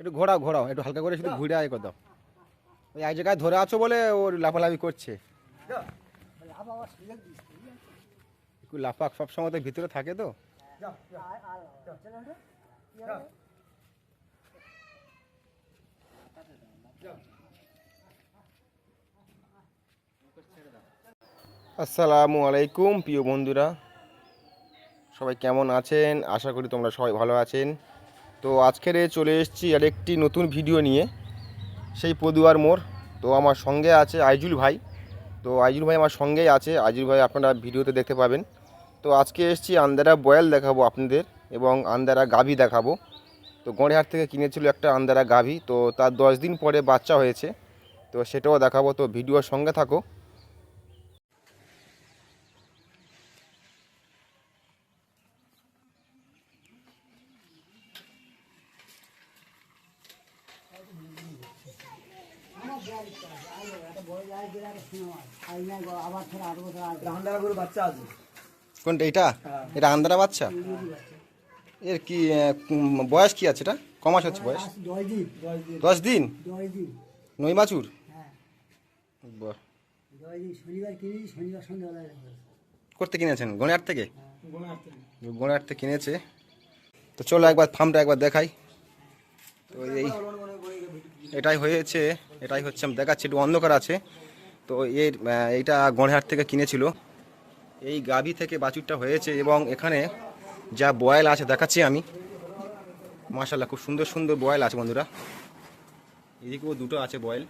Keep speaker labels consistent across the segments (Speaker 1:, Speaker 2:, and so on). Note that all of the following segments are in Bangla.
Speaker 1: একটু ঘোরাও ঘোরাও, একটু হালকা করে শুধু ঘুরে আয় দাও। ওই এক জায়গায় ধরে আছো বলে ও লাফালাফি করছে। একটু লাফাক সবসময় তো ভিতরে থাকে তো। আসসালামু আলাইকুম, প্রিয় বন্ধুরা। সবাই কেমন আছেন? আশা করি তোমরা সবাই ভালো আছেন। তো আজকের চলে এসেছি আরেকটি নতুন ভিডিও নিয়ে, সেই পদুয়ার মোড়। তো আমার সঙ্গে আছে আইজুল ভাই। তো আইজুল ভাই আমার সঙ্গেই আছে। আইজুল ভাই আপনারা ভিডিওতে দেখতে পাবেন। তো আজকে এসেছি আন্দারা বয়াল দেখাবো আপনাদের এবং আন্দারা গাভি দেখাবো। তো গড়েহাট থেকে কিনেছিল একটা আন্দারা গাভি। তো তার দশ দিন পরে বাচ্চা হয়েছে। তো সেটাও দেখাবো। তো ভিডিওর সঙ্গে থাকো
Speaker 2: রান্নার করে বাচ্চা আছে
Speaker 1: কোনটা এটা এটা বাচ্চা? এর কি বয়স কি আছে এটা? হচ্ছে বয়স?
Speaker 2: দশ দিন?
Speaker 1: নই করতে কিনেছেন? গণেহাট থেকে? গণেহাট থেকে কিনেছে। তো চলো একবার ফার্মটা একবার দেখাই। তো এই এটাই হয়েছে, এটাই হচ্ছে আমি দেখাচ্ছি, একটু অন্ধকার আছে। তো এর এইটা গণেহাট থেকে কিনেছিল। এই গাভি থেকে বাছুরটা হয়েছে এবং এখানে যা বয়েল আছে, দেখাচ্ছি আমি। মাশাল্লাহ খুব সুন্দর সুন্দর বয়েল আছে বন্ধুরা। এদিকেও দুটো আছে বয়েল।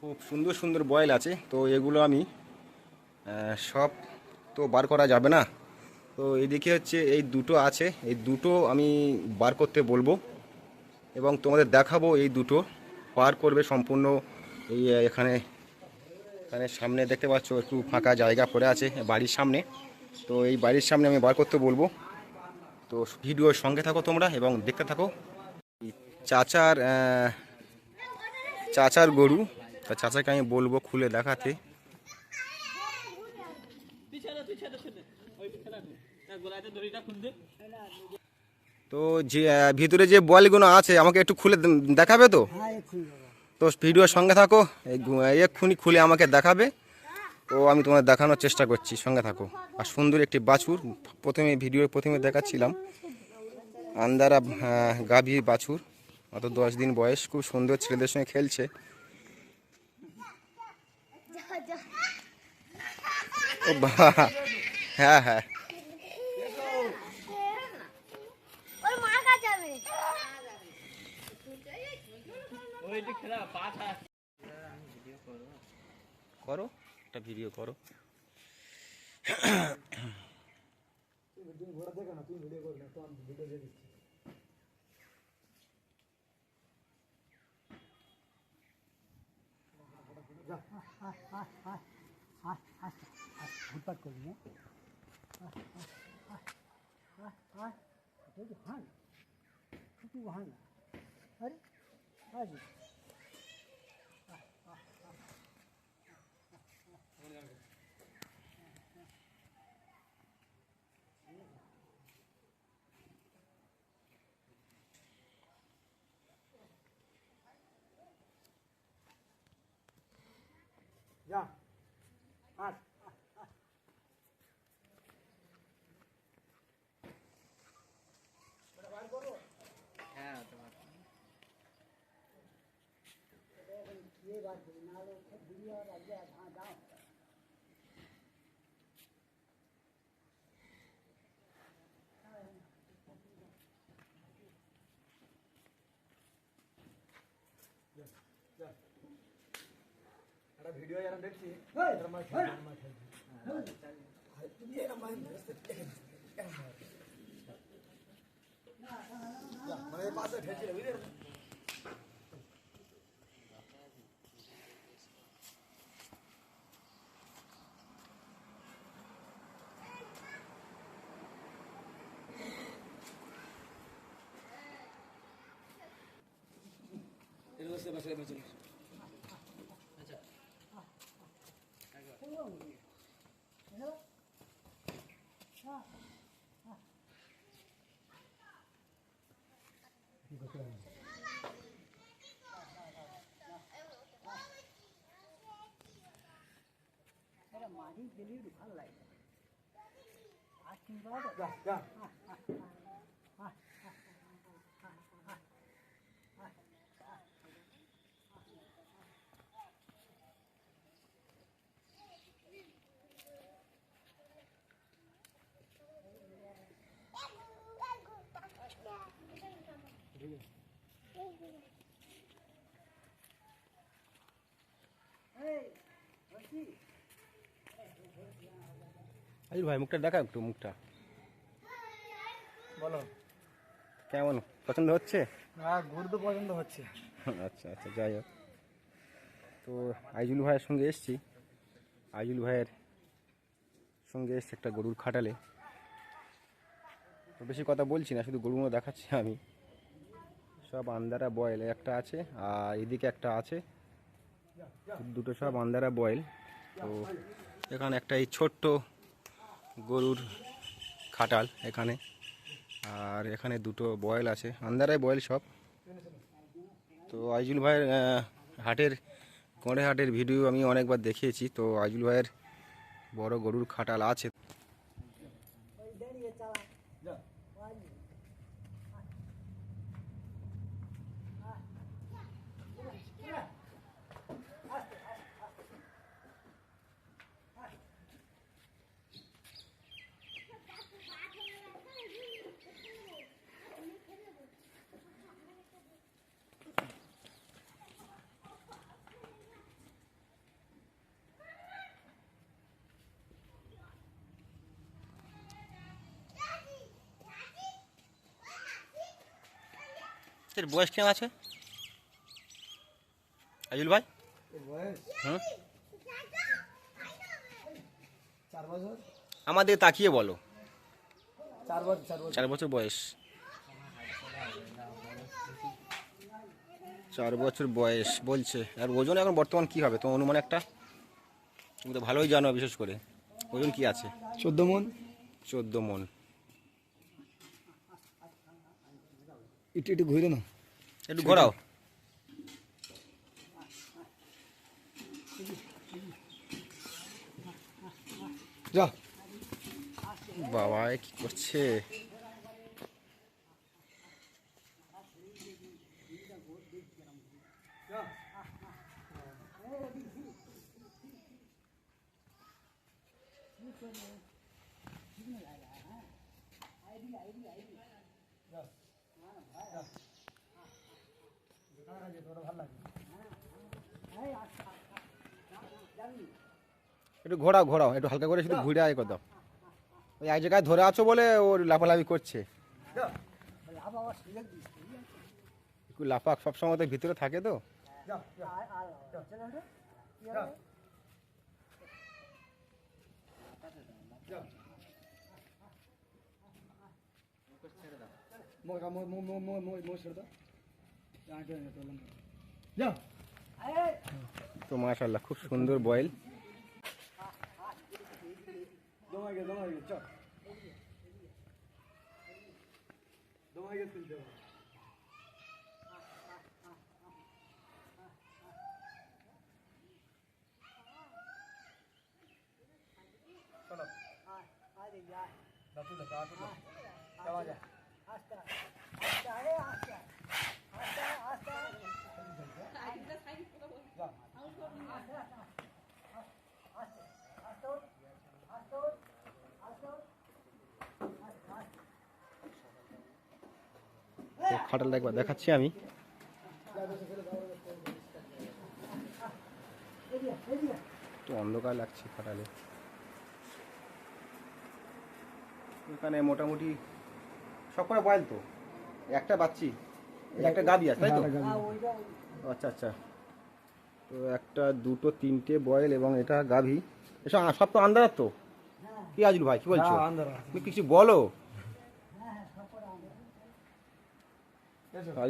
Speaker 1: খুব সুন্দর সুন্দর বয়েল আছে। তো এগুলো আমি সব তো বার করা যাবে না। তো এদিকে হচ্ছে এই দুটো আছে। এই দুটো আমি বার করতে বলব। এবং তোমাদের দেখাবো এই দুটো। বার করবে সম্পূর্ণ এই এখানে এখানে সামনে দেখতে পাচ্ছ, একটু ফাঁকা জায়গা পড়ে আছে বাড়ির সামনে। তো এই বাড়ির সামনে আমি বার করতে বলব। তো ভিডিওর সঙ্গে থাকো তোমরা এবং দেখতে থাকো। চাচার চাচার গরু, তা চাচাকে আমি বলব খুলে দেখাতে। তো যে ভিতরে যে বলগুলো আছে আমাকে একটু খুলে দেখাবে তো?
Speaker 2: হ্যাঁ
Speaker 1: তো ভিডিওর সঙ্গে থাকো এই এক্ষুনি খুলে আমাকে দেখাবে। তো আমি তোমাদের দেখানোর চেষ্টা করছি সঙ্গে থাকো। আর সুন্দর একটি বাছুর প্রথমে ভিডিওর প্রথমে দেখাচ্ছিলাম। আন্দারা গাভী বাছুর অত দশ দিন বয়স খুব সুন্দর ছেলেদের সঙ্গে খেলছে। ও বাহ হ্যাঁ হ্যাঁ
Speaker 3: ওর মার কাছে যাবে
Speaker 1: করো একটা ভিডিও করো।
Speaker 2: ফুটপাত করবি হ্যাঁ একটু হান আরে। আছে
Speaker 4: ভিডিও যারা দেখছি মানে পাশে ঠেলছিল বুঝলি
Speaker 2: আচ্ছা। মারি দিলি ভালো লাগে। আর কি বলছি
Speaker 1: ভাই মুখটা দেখা একটু মুখটা।
Speaker 4: বলো।
Speaker 1: কেমন? পছন্দ হচ্ছে?
Speaker 4: হ্যাঁ ঘুর তো পছন্দ হচ্ছে।
Speaker 1: আচ্ছা আচ্ছা যাই হোক। তো আইজুল ভাইয়ের সঙ্গে এসছি। আইজুল ভাইয়ের সঙ্গে এসছি একটা গরুর খাটালে। তো বেশি কথা বলছি না শুধু গরুগুলো দেখাচ্ছি আমি। সব আন্দারা বয়েল একটা আছে আর এদিকে একটা আছে। দুটো সব আন্দারা বয়েল। তো এখানে একটা এই ছোট্ট গরুর খাটাল এখানে। আর এখানে দুটো বয়েল আছে আন্দারায় বয়েল সব। তো আইজুল ভাইয়ের হাটের গড়ে হাটের ভিডিও আমি অনেকবার দেখিয়েছি। তো আইজুল ভাইয়ের বড় গরুর খাটাল আছে। এর বয়স কেমন আছে? আইজুল ভাই? হুম? আমাদের তাকিয়ে বলো।
Speaker 4: চার বছর চার বছর
Speaker 1: বয়স। চার বছর বয়স বলছে। আর ওজন এখন বর্তমান কি হবে? তোমার অনুমান একটা? তুমি তো ভালোই জানো বিশেষ করে। ওজন কি আছে?
Speaker 4: চোদ্দ মন।
Speaker 1: চোদ্দ মন।
Speaker 4: একটু একটু ঘুরে না
Speaker 1: একটু ঘোরাও
Speaker 4: যা
Speaker 1: বাবা এ কি করছে একটু ঘোরাও ঘোরাও একটু হালকা করে শুধু ঘুরে আয় দাও ওই এক জায়গায় ধরে আছো বলে ওর লাফালাফি করছে। একটু লাফাক সবসময় তো ভিতরে থাকে তো।
Speaker 4: ছেড়ে দাও।
Speaker 1: তো মাশাল্লাহ খুব সুন্দর বয়েল
Speaker 4: দমাই গে দমাই গে চল দমাই গে তুলতে হবে চলো
Speaker 2: আয় আয় যা
Speaker 4: দাঁতু দেখা দাঁতু দেখা যাওয়া যা
Speaker 2: আস্তে আস্তে আরে আস্তে আস্তে আস্তে
Speaker 4: যা
Speaker 1: তো খাটালটা একবার দেখাচ্ছি আমি। তো অন্ধকার লাগছে খাটালে এখানে মোটামুটি সব করে বয়েল তো। একটা বাচ্চি একটা গাবি আছে তাই তো?
Speaker 2: হ্যাঁ
Speaker 1: আচ্ছা আচ্ছা। তো একটা দুটো তিনটে বয়েল এবং এটা গাভী এসব সব তো আন্দার তো? কি আজুল ভাই কি বলছো?
Speaker 4: হ্যাঁ,
Speaker 1: কিছু বলো?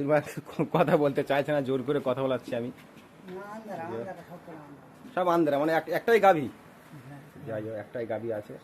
Speaker 1: ভাই কথা বলতে চাইছে না জোর করে কথা বলাচ্ছি আমি।
Speaker 2: সব আন্দারা
Speaker 1: মানে এক- একটাই গাভী। যাই হোক একটাই গাভী আছে।